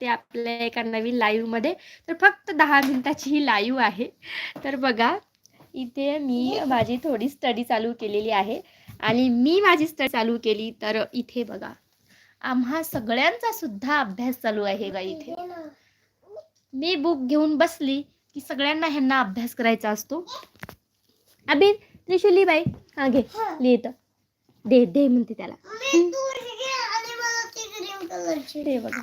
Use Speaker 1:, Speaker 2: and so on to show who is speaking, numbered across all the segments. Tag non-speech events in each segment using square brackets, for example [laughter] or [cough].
Speaker 1: ते आपल्या एका नवीन लाईव्हमध्ये तर फक्त दहा मिनिटाची ही लाईव्ह आहे. तर बघा इथे मी माझी थोडी स्टडी चालू केलेली आहे. आणि मी माझी स्टडी चालू केली तर इथे बघा. आम्हा सगळ्यांचा सुद्धा अभ्यास चालू आहे का इथे. मी बुक घेऊन बसली की सगळ्यांना ह्यांना अभ्यास करायचा असतो. अबे त्रिशुली बाई हा. घे लिहित दे दे म्हणते त्याला. बघा.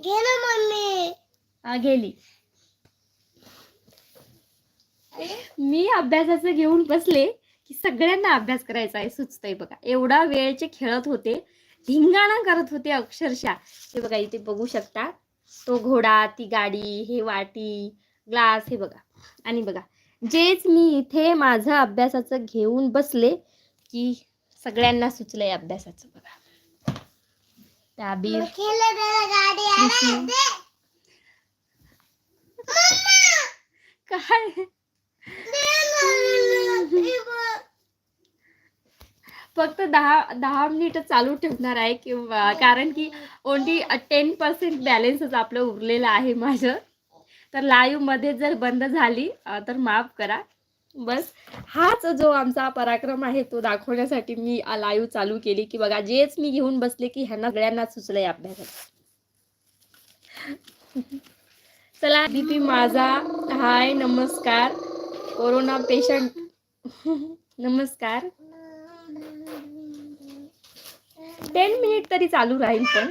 Speaker 2: घे ना मम्मी.
Speaker 1: हा गेली. मी अभ्यासाचं घेऊन बसले की सगळ्यांना अभ्यास करायचा आहे सुचतंय बघा. एवढा वेळचे खेळत होते धिंगाणा करत होते अक्षरशः. हे बघा इथे बघू शकता. तो घोडा ती गाडी हे वाटी ग्लास हे बघा. आणि बघा जेच मी इथे माझं अभ्यासाचं घेऊन बसले की सगळ्यांना सुचलंय अभ्यासाचं बघा. काय. [laughs] फक्त दहा दहा मिनिट चालू ठेवणार आहे किंवा कारण की ओनली टेन पर्सेंट बॅलन्सच आपलं उरलेलं आहे माझं. तर लाईव्हमध्ये जर बंद झाली तर माफ करा. बस. हाच जो आमचा पराक्रम आहे तो दाखवण्यासाठी मी लाईव्ह चालू केली की बघा जेच मी घेऊन बसले की ह्यांना सगळ्यांना सुचलंय अभ्यासात. चला दीपी माझा हाय नमस्कार. कोरोना पेशंट नमस्कार. टेन मिनिट तरी चालू राहील पण.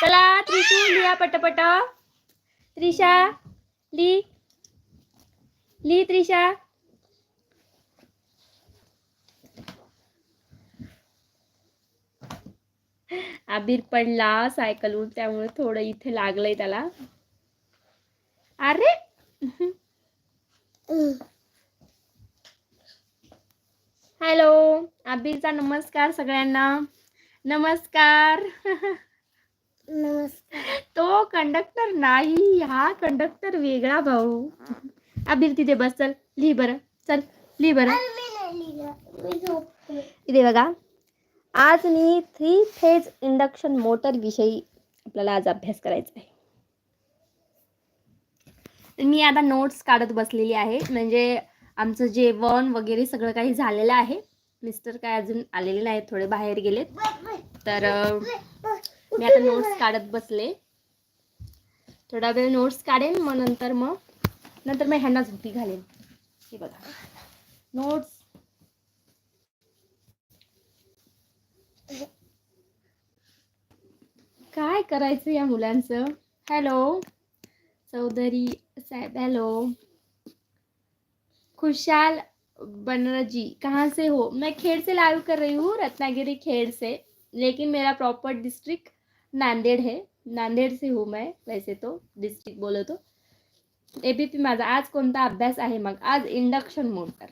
Speaker 1: चला त्रिशूल लिहा पटपट. त्रिशा ली ली त्रिशा. आबीर पडला सायकलवर त्यामुळे थोडं इथे लागलंय त्याला. अरे! हॅलो आबीरचा नमस्कार सगळ्यांना. नमस्कार
Speaker 2: नमस्कार. [laughs]
Speaker 1: तो कंडक्टर नाही हा कंडक्टर वेगळा भाऊ. अबिर तिथे बस चल. लिही बरं. चल लिही बरं.
Speaker 2: नाही.
Speaker 1: इथे बघा. आज मी थ्री फेज इंडक्शन मोटर विषयी आपल्याला आज अभ्यास करायचा आहे. मी आता नोट्स काढत बसलेली आहे. म्हणजे आमचं जेवण वगैरे सगळं काही झालेलं आहे. मिस्टर काय अजून आलेले नाहीत थोडे बाहेर गेलेत. तर. मी आता नोट्स काढत बसले. थोडा वेळ नोट्स काढेन मग नंतर मग नंतर मग ह्यांना झोपी घालेन. हे बघा. नोट्स काय करायचं या मुलांचं? हॅलो चौधरी साहेब हॅलो खुशाल बनर्जी कहाँ से हो? मैं खेड़ से लाइव कर रही हूँ रत्नागिरी खेड़ से लेकिन मेरा प्रॉपर डिस्ट्रिक्ट नांदेड़ है नांदेड़ से हूँ मैं वैसे तो डिस्ट्रिक्ट बोलो तो। एबीपी माझा आज कोणता अभ्यास आहे मग? आज इंडक्शन मोटर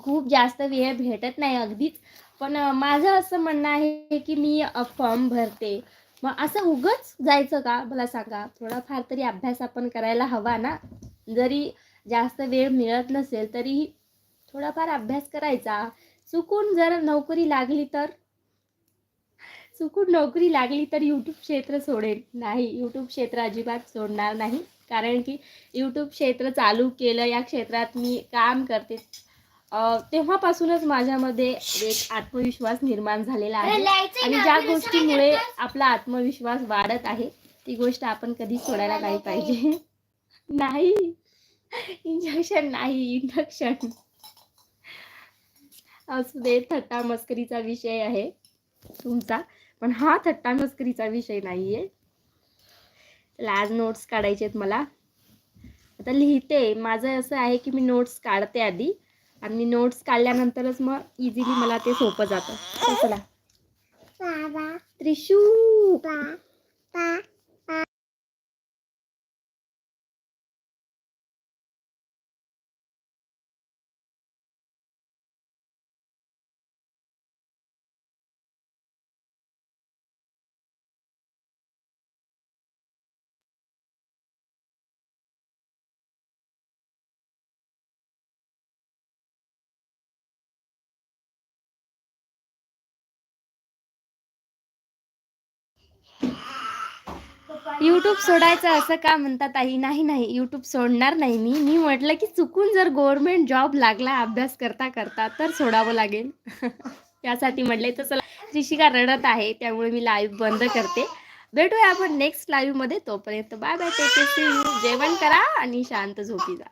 Speaker 1: खूप जास्त वेळ भेटत नाही अगदीच पण माझं असं म्हणणं आहे की मी फॉर्म भरते. मग असं उगच जायचं का? मला सांगा. थोडाफार तरी अभ्यास आपण करायला हवा ना? जरी जास्त वेळ मिळत नसेल तरीही थोडाफार अभ्यास करायचा. चुकून जर नोकरी लागली तर? चुकून नोकरी लागली तर यूट्यूब क्षेत्र सोडेल. नाही यूट्यूब क्षेत्र अजिबात सोडणार नाही. कारण की यूट्यूब क्षेत्र चालू केलं या क्षेत्रात मी काम करते. तेव्हापासूनच माझ्यामध्ये एक आत्मविश्वास निर्माण झालेला आहे. आणि ज्या गोष्टीमुळे? आपला आत्मविश्वास वाढत आहे ती गोष्ट आपण कधी सोडायला नाही पाहिजे. नाही. इंजेक्शन नाही इंडक्शन असू दे थट्टा मस्करीचा विषय आहे तुमचा. पण हा थट्टा मस्करीचा विषय नाहीये. चला आज नोट्स काढायचे आहेत मला. आता लिहिते. माझं असं आहे की मी नोट्स काढते आधी. आणि मी नोट्स काढल्यानंतरच मग इझिली मला ते सोपं जातं. चला. त्रिशू यूट्यूब सोडायचं असं का म्हणतात आई? नाही नाही यूट्यूब सोडणार नाही मी. मी म्हटलं की चुकून जर गव्हर्नमेंट जॉब लागला अभ्यास करता करता तर सोडावं लागेल. [laughs] यासाठी म्हटले तर चला ऋषिका रडत आहे त्यामुळे मी लाईव्ह बंद करते. भेटूया आपण नेक्स्ट लाईव्हमध्ये. तोपर्यंत बाय बाय टेक जेवण करा आणि शांत झोपी जा.